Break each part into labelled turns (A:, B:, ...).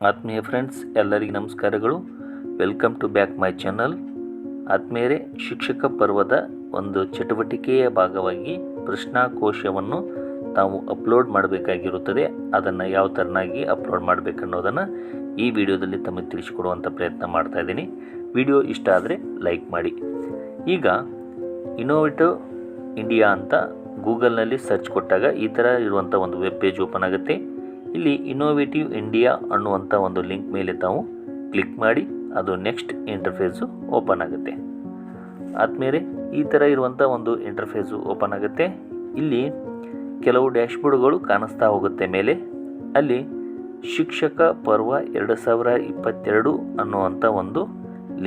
A: ಆತ್ಮೀಯ ಫ್ರೆಂಡ್ಸ್ ಎಲ್ಲರಿಗೆ ನಮಸ್ಕಾರಗಳು. Welcome to back my channel ಆತ್ಮೀಯರೇ, ಶಿಕ್ಷಕ ಪರ್ವದ ಒಂದು ಚಟುವಟಿಕೆಯ ಭಾಗವಾಗಿ ಪ್ರಶ್ನಾಕೋಶವನ್ನು ತಾವು ಅಪ್ಲೋಡ್ ಮಾಡಬೇಕಾಗಿರುತ್ತದೆ. ಅದನ್ನು ಯಾವ ಥರನಾಗಿ ಅಪ್ಲೋಡ್ ಮಾಡಬೇಕನ್ನೋದನ್ನು ಈ ವಿಡಿಯೋದಲ್ಲಿ ತಮಗೆ ತಿಳಿಸಿಕೊಡುವಂಥ ಪ್ರಯತ್ನ ಮಾಡ್ತಾ ಇದ್ದೀನಿ. ವಿಡಿಯೋ ಇಷ್ಟ ಆದರೆ ಲೈಕ್ ಮಾಡಿ. ಈಗ ಇನೋವೇಟಿವ್ ಇಂಡಿಯಾ ಅಂತ ಗೂಗಲ್ನಲ್ಲಿ ಸರ್ಚ್ ಕೊಟ್ಟಾಗ ಈ ಥರ ಇರುವಂಥ ಒಂದು ವೆಬ್ ಪೇಜ್ ಓಪನ್ ಆಗುತ್ತೆ. ಇಲ್ಲಿ ಇನ್ನೋವೇಟಿವ್ ಇಂಡಿಯಾ ಅನ್ನುವಂಥ ಒಂದು ಲಿಂಕ್ ಮೇಲೆ ತಾವು ಕ್ಲಿಕ್ ಮಾಡಿ, ಅದು ನೆಕ್ಸ್ಟ್ ಇಂಟರ್ಫೇಸು ಓಪನ್ ಆಗುತ್ತೆ. ಆದಮೇಲೆ ಈ ಥರ ಇರುವಂಥ ಒಂದು ಇಂಟರ್ಫೇಸು ಓಪನ್ ಆಗುತ್ತೆ. ಇಲ್ಲಿ ಕೆಲವು ಡ್ಯಾಶ್ಬೋರ್ಡ್ಗಳು ಕಾಣಿಸ್ತಾ ಹೋಗುತ್ತೆ ಮೇಲೆ. ಅಲ್ಲಿ ಶಿಕ್ಷಕ ಪರ್ವ ಎರಡು ಸಾವಿರ ಇಪ್ಪತ್ತೆರಡು ಅನ್ನುವಂಥ ಒಂದು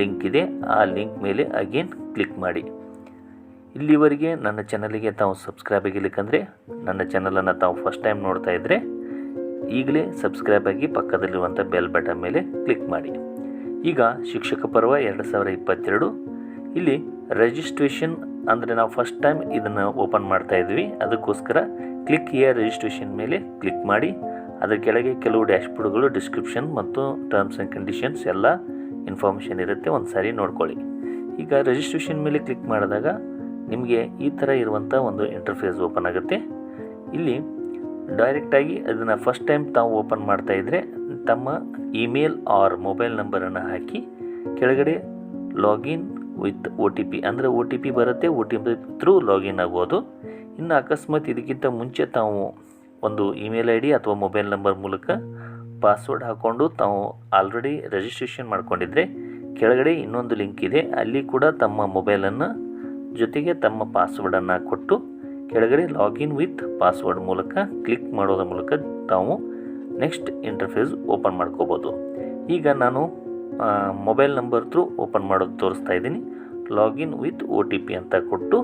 A: ಲಿಂಕ್ ಇದೆ. ಆ ಲಿಂಕ್ ಮೇಲೆ ಅಗೇನ್ ಕ್ಲಿಕ್ ಮಾಡಿ. ಇಲ್ಲಿವರೆಗೆ ನನ್ನ ಚಾನಲಿಗೆ ತಾವು ಸಬ್ಸ್ಕ್ರೈಬ್ ಆಗಿರ್ಲಿಕ್ಕಂದರೆ, ನನ್ನ ಚಾನಲನ್ನು ತಾವು ಫಸ್ಟ್ ಟೈಮ್ ನೋಡ್ತಾ ಇದ್ದರೆ ಈಗಲೇ ಸಬ್ಸ್ಕ್ರೈಬ್ ಆಗಿ ಪಕ್ಕದಲ್ಲಿರುವಂಥ ಬೆಲ್ ಬಟನ್ ಮೇಲೆ ಕ್ಲಿಕ್ ಮಾಡಿ. ಈಗ ಶಿಕ್ಷಕ ಪರ್ವ ಎರಡು ಸಾವಿರ ಇಪ್ಪತ್ತೆರಡು. ಇಲ್ಲಿ ರಿಜಿಸ್ಟ್ರೇಷನ್ ಅಂದರೆ ನಾವು ಫಸ್ಟ್ ಟೈಮ್ ಇದನ್ನು ಓಪನ್ ಮಾಡ್ತಾ ಇದ್ವಿ. ಅದಕ್ಕೋಸ್ಕರ ಕ್ಲಿಕ್ ಇಯರ್ ರಿಜಿಸ್ಟ್ರೇಷನ್ ಮೇಲೆ ಕ್ಲಿಕ್ ಮಾಡಿ. ಅದರ ಕೆಳಗೆ ಕೆಲವು ಡ್ಯಾಶ್ಬೋರ್ಡ್ಗಳು ಡಿಸ್ಕ್ರಿಪ್ಷನ್ ಮತ್ತು ಟರ್ಮ್ಸ್ ಆ್ಯಂಡ್ ಕಂಡೀಷನ್ಸ್ ಎಲ್ಲ ಇನ್ಫಾರ್ಮೇಷನ್ ಇರುತ್ತೆ. ಒಂದು ಸಾರಿ ನೋಡ್ಕೊಳ್ಳಿ. ಈಗ ರಿಜಿಸ್ಟ್ರೇಷನ್ ಮೇಲೆ ಕ್ಲಿಕ್ ಮಾಡಿದಾಗ ನಿಮಗೆ ಈ ಥರ ಇರುವಂಥ ಒಂದು ಇಂಟರ್ಫೇಸ್ ಓಪನ್ ಆಗುತ್ತೆ. ಇಲ್ಲಿ ಡೈರೆಕ್ಟಾಗಿ ಅದನ್ನು ಫಸ್ಟ್ ಟೈಮ್ ತಾವು ಓಪನ್ ಮಾಡ್ತಾ ಇದ್ದರೆ ತಮ್ಮ ಇಮೇಲ್ ಆರ್ ಮೊಬೈಲ್ ನಂಬರನ್ನು ಹಾಕಿ ಕೆಳಗಡೆ login with O T P ಅಂದರೆ ಒ ಟಿ ಪಿ ಬರುತ್ತೆ O T P through login ಆಗ್ಬೋದು ಇನ್ನು ಅಕಸ್ಮಾತ್ ಇದಕ್ಕಿಂತ ಮುಂಚೆ ತಾವು ಒಂದು ಇಮೇಲ್ ಐ ಡಿ ಅಥವಾ ಮೊಬೈಲ್ ನಂಬರ್ ಮೂಲಕ ಪಾಸ್ವರ್ಡ್ ಹಾಕ್ಕೊಂಡು ತಾವು ಆಲ್ರೆಡಿ ರಿಜಿಸ್ಟ್ರೇಷನ್ ಮಾಡ್ಕೊಂಡಿದ್ರೆ ಕೆಳಗಡೆ ಇನ್ನೊಂದು ಲಿಂಕ್ ಇದೆ. ಅಲ್ಲಿ ಕೂಡ ತಮ್ಮ ಮೊಬೈಲನ್ನು ಜೊತೆಗೆ ತಮ್ಮ ಪಾಸ್ವರ್ಡನ್ನು ಕೊಟ್ಟು ಕೆಳಗಡೆ ಲಾಗಿನ್ ವಿತ್ ಪಾಸ್ವರ್ಡ್ ಮೂಲಕ ಕ್ಲಿಕ್ ಮಾಡೋದ್ರ ಮೂಲಕ ತಾವು ನೆಕ್ಸ್ಟ್ ಇಂಟರ್ಫೇಸ್ ಓಪನ್ ಮಾಡ್ಕೋಬೋದು. ಈಗ ನಾನು ಮೊಬೈಲ್ ನಂಬರ್ ಥ್ರೂ ಓಪನ್ ಮಾಡೋದು ತೋರಿಸ್ತಾ ಇದ್ದೀನಿ. Login with O T P ಅಂತ ಕೊಟ್ಟು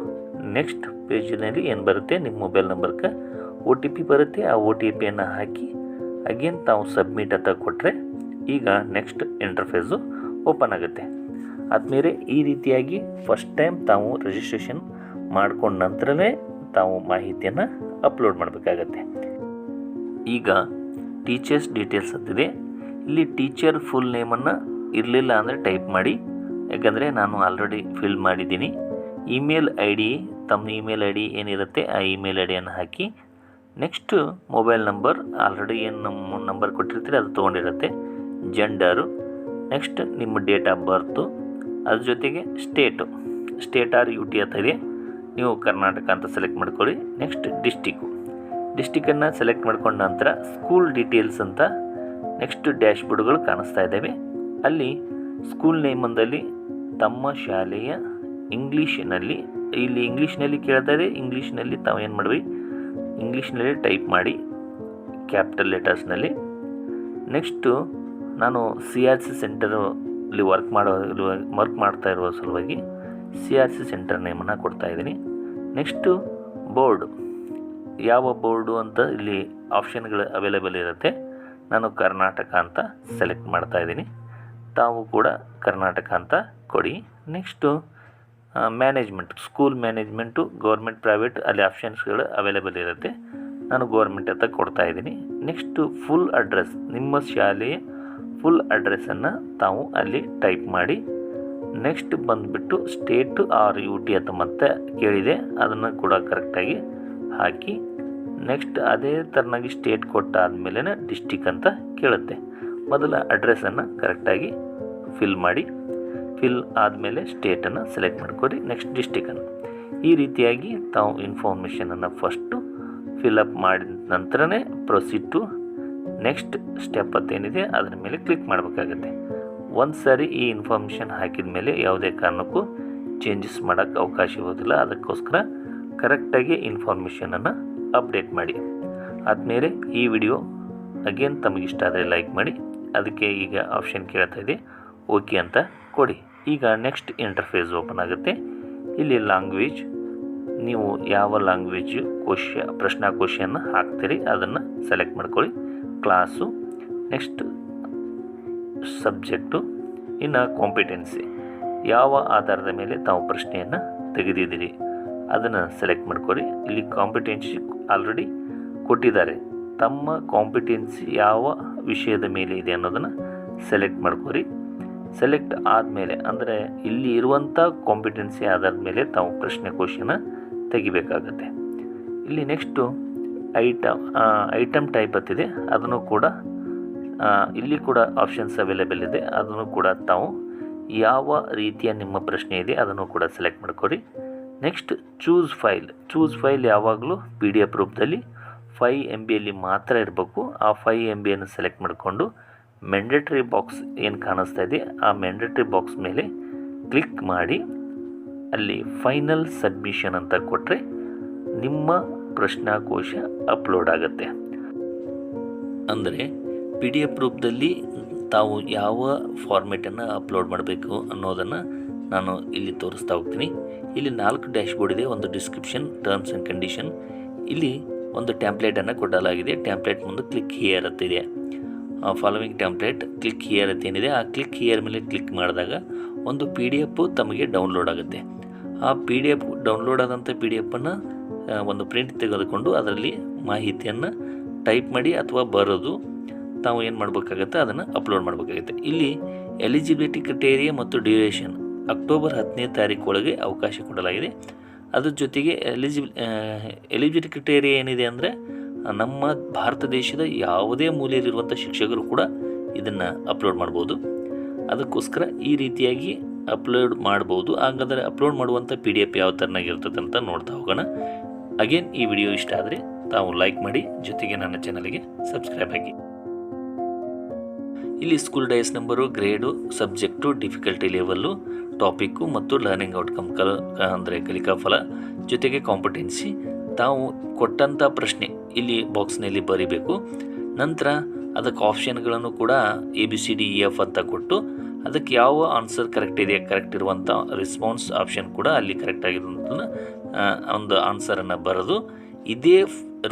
A: ನೆಕ್ಸ್ಟ್ ಪೇಜಿನಲ್ಲಿ ಏನು ಬರುತ್ತೆ? ನಿಮ್ಮ ಮೊಬೈಲ್ ನಂಬರ್ಗೆ ಒ ಟಿ ಪಿ ಬರುತ್ತೆ. ಆ ಒ ಟಿ ಪಿಯನ್ನು ಹಾಕಿ ಅಗೇನ್ ತಾವು ಸಬ್ಮಿಟ್ ಅಂತ ಕೊಟ್ಟರೆ ಈಗ ನೆಕ್ಸ್ಟ್ ಇಂಟರ್ಫೇಸು ಓಪನ್ ಆಗುತ್ತೆ. ಆದಮೇಲೆ ಈ ರೀತಿಯಾಗಿ ಫಸ್ಟ್ ಟೈಮ್ ತಾವು ರಿಜಿಸ್ಟ್ರೇಷನ್ ಮಾಡ್ಕೊಂಡ ನಂತರನೇ ತಾವು ಮಾಹಿತಿಯನ್ನು ಅಪ್ಲೋಡ್ ಮಾಡಬೇಕಾಗತ್ತೆ. ಈಗ ಟೀಚರ್ಸ್ ಡೀಟೇಲ್ಸ್ ಅಂತಿದೆ. ಇಲ್ಲಿ ಟೀಚರ್ ಫುಲ್ ನೇಮನ್ನು ಇರಲಿಲ್ಲ ಅಂದರೆ ಟೈಪ್ ಮಾಡಿ. ಯಾಕಂದರೆ ನಾನು ಆಲ್ರೆಡಿ ಫಿಲ್ ಮಾಡಿದ್ದೀನಿ. ಇಮೇಲ್ ಐ ಡಿ ತಮ್ಮ ಇಮೇಲ್ ಐ ಡಿ ಏನಿರುತ್ತೆ ಆ ಇಮೇಲ್ ಐ ಡಿಯನ್ನು ಹಾಕಿ. ನೆಕ್ಸ್ಟು ಮೊಬೈಲ್ ನಂಬರ್ ಆಲ್ರೆಡಿ ಏನು ನಮ್ಮ ನಂಬರ್ ಕೊಟ್ಟಿರ್ತೀರಿ ಅದು ತೊಗೊಂಡಿರುತ್ತೆ. ಜೆಂಡರು ನೆಕ್ಸ್ಟ್ ನಿಮ್ಮ ಡೇಟ್ ಆಫ್ ಬರ್ತು ಅದ್ರ ಜೊತೆಗೆ state state R U T ಅಂತ ಇದೆ. ನೀವು ಕರ್ನಾಟಕ ಅಂತ ಸೆಲೆಕ್ಟ್ ಮಾಡ್ಕೊಳ್ಳಿ. ನೆಕ್ಸ್ಟ್ ಡಿಸ್ಟಿಕ್ಕು ಡಿಸ್ಟಿಕನ್ನು ಸೆಲೆಕ್ಟ್ ಮಾಡ್ಕೊಂಡ ನಂತರ ಸ್ಕೂಲ್ ಡೀಟೇಲ್ಸ್ ಅಂತ ನೆಕ್ಸ್ಟ್ ಡ್ಯಾಶ್ಬೋರ್ಡ್ಗಳು ಕಾಣಿಸ್ತಾ ಇದ್ದಾವೆ ಅಲ್ಲಿ ಸ್ಕೂಲ್ ನೇಮಂದಲ್ಲಿ ತಮ್ಮ ಶಾಲೆಯ ಇಂಗ್ಲೀಷಿನಲ್ಲಿ ಇಲ್ಲಿ ಇಂಗ್ಲೀಷ್ನಲ್ಲಿ ಕೇಳ್ತಾರೆ ಇಂಗ್ಲೀಷ್ನಲ್ಲಿ ತಾವು ಏನು ಮಾಡಿ ಇಂಗ್ಲೀಷ್ನಲ್ಲಿ ಟೈಪ್ ಮಾಡಿ ಕ್ಯಾಪಿಟಲ್ ಲೆಟರ್ಸ್ನಲ್ಲಿ ನೆಕ್ಸ್ಟು ನಾನು ಸಿ ಆರ್ ಸಿ ಸೆಂಟರಲ್ಲಿ ವರ್ಕ್ ಮಾಡೋ ವರ್ಕ್ ಮಾಡ್ತಾ ಇರುವ ಸಲುವಾಗಿ ಸಿ ಆರ್ ಸಿ ಸೆಂಟರ್ ನೇಮನ್ನು ಕೊಡ್ತಾ ಇದ್ದೀನಿ. Next board. ಯಾವ ಬೋರ್ಡು ಅಂತ ಇಲ್ಲಿ ಆಪ್ಷನ್ಗಳು ಅವೈಲೇಬಲ್ ಇರುತ್ತೆ. ನಾನು ಕರ್ನಾಟಕ ಅಂತ ಸೆಲೆಕ್ಟ್ ಮಾಡ್ತಾ ಇದ್ದೀನಿ. ತಾವು ಕೂಡ ಕರ್ನಾಟಕ ಅಂತ ಕೊಡಿ. Next management. School management government, private ಅಲ್ಲಿ ಆಪ್ಷನ್ಸ್ಗಳು ಅವೈಲೇಬಲ್ ಇರುತ್ತೆ. ನಾನು ಗೌರ್ಮೆಂಟ್ ಅಂತ ಕೊಡ್ತಾ ಇದ್ದೀನಿ. Next full address. ನಿಮ್ಮ ಶಾಲೆಯ ಫುಲ್ ಅಡ್ರೆಸ್ಸನ್ನು ತಾವು ಅಲ್ಲಿ ಟೈಪ್ ಮಾಡಿ ನೆಕ್ಸ್ಟ್ ಬಂದುಬಿಟ್ಟು ಸ್ಟೇಟ್ ಆರ್ ಯು ಟಿ ಅಂತ ಮತ್ತೆ ಕೇಳಿದೆ. ಅದನ್ನು ಕೂಡ ಕರೆಕ್ಟಾಗಿ ಹಾಕಿ ನೆಕ್ಸ್ಟ್ ಅದೇ ಥರನಾಗಿ ಸ್ಟೇಟ್ ಕೊಟ್ಟಾದಮೇಲೆ ಡಿಸ್ಟಿಕ್ ಅಂತ ಕೇಳುತ್ತೆ. ಮೊದಲ ಅಡ್ರೆಸ್ಸನ್ನು ಕರೆಕ್ಟಾಗಿ ಫಿಲ್ ಮಾಡಿ ಫಿಲ್ ಆದಮೇಲೆ ಸ್ಟೇಟನ್ನು ಸೆಲೆಕ್ಟ್ ಮಾಡ್ಕೊರಿ ನೆಕ್ಸ್ಟ್ ಡಿಸ್ಟಿಕನ್ನು ಈ ರೀತಿಯಾಗಿ ತಾವು ಇನ್ಫಾರ್ಮೇಷನನ್ನು ಫಸ್ಟು ಫಿಲಪ್ ಮಾಡಿದ ನಂತರನೇ ಪ್ರೊಸೀಡ್ ಟು ನೆಕ್ಸ್ಟ್ ಸ್ಟೆಪ್ ಅಂತೇನಿದೆ ಅದರ ಮೇಲೆ ಕ್ಲಿಕ್ ಮಾಡಬೇಕಾಗತ್ತೆ. ಒಂದು ಸಾರಿ ಈ ಇನ್ಫಾರ್ಮೇಷನ್ ಹಾಕಿದ ಮೇಲೆ ಯಾವುದೇ ಕಾರಣಕ್ಕೂ ಚೇಂಜಸ್ ಮಾಡೋಕ್ಕೆ ಅವಕಾಶ ಇರೋದಿಲ್ಲ ಅದಕ್ಕೋಸ್ಕರ ಕರೆಕ್ಟಾಗಿ ಇನ್ಫಾರ್ಮೇಷನನ್ನು ಅಪ್ಡೇಟ್ ಮಾಡಿ. ಆದಮೇಲೆ ಈ ವಿಡಿಯೋ ಅಗೇನ್ ತಮಗಿಷ್ಟ ಆದರೆ ಲೈಕ್ ಮಾಡಿ. ಅದಕ್ಕೆ ಈಗ ಆಪ್ಷನ್ ಕೇಳ್ತಾ ಇದೆ ಓಕೆ ಅಂತ ಕೊಡಿ. ಈಗ ನೆಕ್ಸ್ಟ್ ಇಂಟರ್ಫೇಸ್ ಓಪನ್ ಆಗುತ್ತೆ. ಇಲ್ಲಿ ಲ್ಯಾಂಗ್ವೇಜ್ ನೀವು ಯಾವ ಲ್ಯಾಂಗ್ವೇಜ್ ಕೋಶ ಪ್ರಶ್ನಾಕೋಶವನ್ನು ಹಾಕ್ತೀರಿ, ಅದನ್ನು ಸೆಲೆಕ್ಟ್ ಮಾಡ್ಕೊಳ್ಳಿ. ಕ್ಲಾಸು ನೆಕ್ಸ್ಟ್ ಸಬ್ಜೆಕ್ಟು, ಇನ್ನು ಕಾಂಪಿಟೆನ್ಸಿ ಯಾವ ಆಧಾರದ ಮೇಲೆ ತಾವು ಪ್ರಶ್ನೆಯನ್ನು ತೆಗೆದಿದ್ದೀರಿ? ಅದನ್ನು ಸೆಲೆಕ್ಟ್ ಮಾಡ್ಕೊರಿ. ಇಲ್ಲಿ ಕಾಂಪಿಟೆನ್ಸಿ ಆಲ್ರೆಡಿ ಕೊಟ್ಟಿದ್ದಾರೆ. ತಮ್ಮ ಕಾಂಪಿಟೆನ್ಸಿ ಯಾವ ವಿಷಯದ ಮೇಲೆ ಇದೆ ಅನ್ನೋದನ್ನು ಸೆಲೆಕ್ಟ್ ಮಾಡ್ಕೊರಿ. ಸೆಲೆಕ್ಟ್ ಆದಮೇಲೆ, ಅಂದರೆ ಇಲ್ಲಿ ಇರುವಂಥ ಕಾಂಪಿಟೆನ್ಸಿ ಆಧಾರದ ಮೇಲೆ ತಾವು ಪ್ರಶ್ನೆ ಕೋಶನ ತೆಗಿಬೇಕಾಗತ್ತೆ. ಇಲ್ಲಿ ನೆಕ್ಸ್ಟು ಐಟಮ್ ಐಟಮ್ ಟೈಪ್ ಅಂತಿದೆ ಅದನ್ನು ಕೂಡ ಇಲ್ಲಿ ಕೂಡ ಆಪ್ಷನ್ಸ್ ಅವೈಲೇಬಲ್ ಇದೆ. ಅದನ್ನು ಕೂಡ ತಾವು ಯಾವ ರೀತಿಯ ನಿಮ್ಮ ಪ್ರಶ್ನೆ ಇದೆ ಅದನ್ನು ಕೂಡ ಸೆಲೆಕ್ಟ್ ಮಾಡ್ಕೊರಿ next choose file choose file ಯಾವಾಗಲೂ ಪಿ ಡಿ ಎಫ್ ರೂಪದಲ್ಲಿ ಫೈ ಎಂ ಬಿಯಲ್ಲಿ ಮಾತ್ರ ಇರಬೇಕು. ಆ ಫೈ ಎಂ ಬಿಯನ್ನು ಸೆಲೆಕ್ಟ್ ಮಾಡಿಕೊಂಡು ಮ್ಯಾಂಡೇಟರಿ ಬಾಕ್ಸ್ ಏನು ಕಾಣಿಸ್ತಾ ಇದೆ, ಆ ಮ್ಯಾಂಡೇಟರಿ ಬಾಕ್ಸ್ ಮೇಲೆ ಕ್ಲಿಕ್ ಮಾಡಿ. ಅಲ್ಲಿ ಫೈನಲ್ ಸಬ್ಮಿಷನ್ ಅಂತ ಕೊಟ್ಟರೆ ನಿಮ್ಮ ಪ್ರಶ್ನಾಕೋಶ ಅಪ್ಲೋಡ್ ಆಗುತ್ತೆ. ಅಂದರೆ ಪಿ ಡಿ ಎಫ್ ರೂಪದಲ್ಲಿ ತಾವು ಯಾವ ಫಾರ್ಮೇಟನ್ನು ಅಪ್ಲೋಡ್ ಮಾಡಬೇಕು ಅನ್ನೋದನ್ನು ನಾನು ಇಲ್ಲಿ ತೋರಿಸ್ತಾ ಹೋಗ್ತೀನಿ. ಇಲ್ಲಿ ನಾಲ್ಕು ಡ್ಯಾಶ್ ಬೋರ್ಡ್ ಇದೆ, ಒಂದು ಡಿಸ್ಕ್ರಿಪ್ಷನ್ ಟರ್ಮ್ಸ್ ಆ್ಯಂಡ್ ಕಂಡೀಷನ್ ಇಲ್ಲಿ ಒಂದು ಟ್ಯಾಂಪ್ಲೇಟನ್ನು ಕೊಡಲಾಗಿದೆ. ಟ್ಯಾಂಪ್ಲೇಟ್ ಮುಂದೆ ಕ್ಲಿಕ್ ಹಿಯರ್ ಅಂತ ಇದೆ. ಫಾಲೋವಿಂಗ್ ಟ್ಯಾಂಪ್ಲೇಟ್ ಕ್ಲಿಕ್ ಹಿಯರ್ ಅಂತ ಏನಿದೆ. ಆ ಕ್ಲಿಕ್ ಹಿಯರ್ ಮೇಲೆ ಕ್ಲಿಕ್ ಮಾಡಿದಾಗ ಒಂದು ಪಿ ಡಿ ಎಫ್ ತಮಗೆ ಡೌನ್ಲೋಡ್ ಆಗುತ್ತೆ. ಆ ಪಿ ಡಿ ಎಫ್ ಡೌನ್ಲೋಡ್ ಆದಂಥ ಪಿ ಡಿ ಎಫನ್ನು ಒಂದು ಪ್ರಿಂಟ್ ತೆಗೆದುಕೊಂಡು ಅದರಲ್ಲಿ ಮಾಹಿತಿಯನ್ನು ಟೈಪ್ ಮಾಡಿ ಅಥವಾ ಬರೋದು ತಾವು ಏನು ಮಾಡಬೇಕಾಗತ್ತೆ? ಅದನ್ನು ಅಪ್ಲೋಡ್ ಮಾಡಬೇಕಾಗುತ್ತೆ. ಇಲ್ಲಿ ಎಲಿಜಿಬಿಲಿಟಿ ಕ್ರಿಟೇರಿಯಾ ಮತ್ತು ಡ್ಯೂರೇಷನ್ ಅಕ್ಟೋಬರ್ ಹತ್ತನೇ ತಾರೀಕು ಒಳಗೆ ಅವಕಾಶ ಕೊಡಲಾಗಿದೆ. ಅದ್ರ ಜೊತೆಗೆ ಎಲಿಜಿಬಿ ಎಲಿಜಿಬಿಲಿಟಿ ಕ್ರಿಟೇರಿಯಾ ಏನಿದೆ ಅಂದರೆ, ನಮ್ಮ ಭಾರತ ದೇಶದ ಯಾವುದೇ ಮೂಲೆಯಲ್ಲಿರುವಂಥ ಶಿಕ್ಷಕರು ಕೂಡ ಇದನ್ನು ಅಪ್ಲೋಡ್ ಮಾಡ್ಬೋದು. ಅದಕ್ಕೋಸ್ಕರ ಈ ರೀತಿಯಾಗಿ ಅಪ್ಲೋಡ್ ಮಾಡ್ಬೋದು. ಹಾಗಾದರೆ ಅಪ್ಲೋಡ್ ಮಾಡುವಂಥ ಪಿ ಡಿ ಎಫ್ ಯಾವ ಥರನಾಗಿರ್ತದೆ ಅಂತ ನೋಡ್ತಾ ಹೋಗೋಣ. ಅಗೇನ್ ಈ ವಿಡಿಯೋ ಇಷ್ಟ ಆದರೆ ತಾವು ಲೈಕ್ ಮಾಡಿ, ಜೊತೆಗೆ ನನ್ನ ಚಾನಲ್ಗೆ ಸಬ್ಸ್ಕ್ರೈಬ್ ಆಗಿ ಇಲ್ಲಿ school DISE number grade subject difficulty level topic ಮತ್ತು ಲರ್ನಿಂಗ್ ಔಟ್ಕಮ್ ಕಲ ಅಂದರೆ ಕಲಿಕಾ ಫಲ ಜೊತೆಗೆ ಕಾಂಪಿಟೆನ್ಸಿ ತಾವು ಕೊಟ್ಟಂಥ ಪ್ರಶ್ನೆ ಇಲ್ಲಿ ಬಾಕ್ಸ್ನಲ್ಲಿ ಬರೀಬೇಕು. ನಂತರ ಅದಕ್ಕೆ ಆಪ್ಷನ್ಗಳನ್ನು ಕೂಡ A B C D E F ಅಂತ ಕೊಟ್ಟು ಅದಕ್ಕೆ ಯಾವ ಆನ್ಸರ್ ಕರೆಕ್ಟ್ ಇದೆ ಕರೆಕ್ಟ್ ಇರುವಂಥ ರೆಸ್ಪಾನ್ಸ್ ಆಪ್ಷನ್ ಕೂಡ ಅಲ್ಲಿ ಕರೆಕ್ಟ್ ಆಗಿರುವಂಥದ್ದನ್ನ ಒಂದು ಆನ್ಸರನ್ನು ಬರೆದು ಇದೇ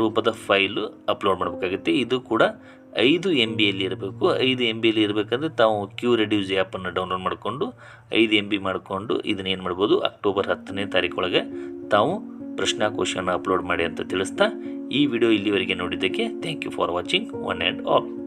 A: ರೂಪದ ಫೈಲು ಅಪ್ಲೋಡ್ ಮಾಡಬೇಕಾಗುತ್ತೆ. ಇದು ಕೂಡ ಐದು ಎಂ ಬಿಯಲ್ಲಿ ಇರಬೇಕು. ಐದು ಎಂ ಬಿಯಲ್ಲಿ ಇರಬೇಕಂದ್ರೆ ತಾವು ಕ್ಯೂ ರೆಡ್ಯೂಸ್ ಆ್ಯಪನ್ನು ಡೌನ್ಲೋಡ್ ಮಾಡಿಕೊಂಡು, ಐದು ಎಂ ಬಿ ಮಾಡಿಕೊಂಡು ಇದನ್ನ ಏನು ಮಾಡ್ಬೋದು ಅಕ್ಟೋಬರ್ ಹತ್ತನೇ ತಾರೀಕೊಳಗೆ ತಾವು ಪ್ರಶ್ನಾಕೋಶವನ್ನು ಅಪ್ಲೋಡ್ ಮಾಡಿ ಅಂತ ತಿಳಿಸ್ತಾ ಈ ವಿಡಿಯೋ ಇಲ್ಲಿವರೆಗೆ ನೋಡಿದ್ದಕ್ಕೆ thank you for watching one and all